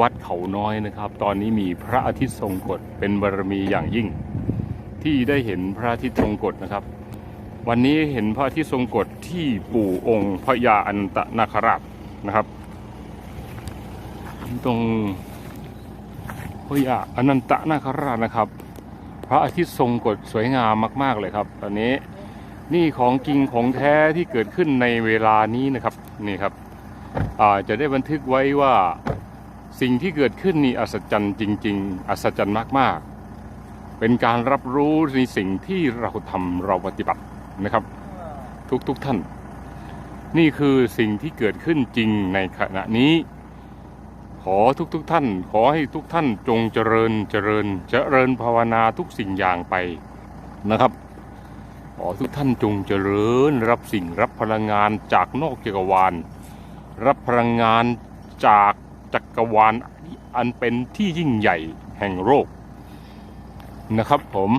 วัดเขาน้อยนะครับ ตอนนี้มีพระอาทิตย์ทรงกฎเป็นบารมีอย่างยิ่ง ที่ได้เห็นพระอาทิตย์ทรงกฎนะครับ วันนี้เห็นพระอาทิตย์ทรงกฎที่ปู่องค์พระยาอันตนาคราชนะครับ ตรงพระยาอนันตนาคราชนะครับ พระอาทิตย์ทรงกฎสวยงามมาก ๆเลยครับตอนนี้นี่ของจริงของแท้ที่เกิดขึ้นในเวลานี้นะครับนี่ครับจะได้บันทึกไว้ว่า สิ่งที่เกิดขึ้นนี่อัศจรรย์จริง ๆ อัศจรรย์มากๆ เป็นการรับรู้ในสิ่งที่เราทำเราปฏิบัตินะครับ ทุกๆทท่าน นี่คือสิ่งที่เกิดขึ้นจริงในขณะนี้ ขอทุกๆทท่าน ขอให้ทุกท่านจงเจริญเจริญเจริญภาวนาทุกสิ่งอย่างไปนะครับขอทุกท่านจงเจริญรับสิ่งรับพลังงานจากนอกจักรวาล รับพลังงานจาก จักรวาลอันเป็นที่ยิ่งใหญ่แห่งโลกนะครับผม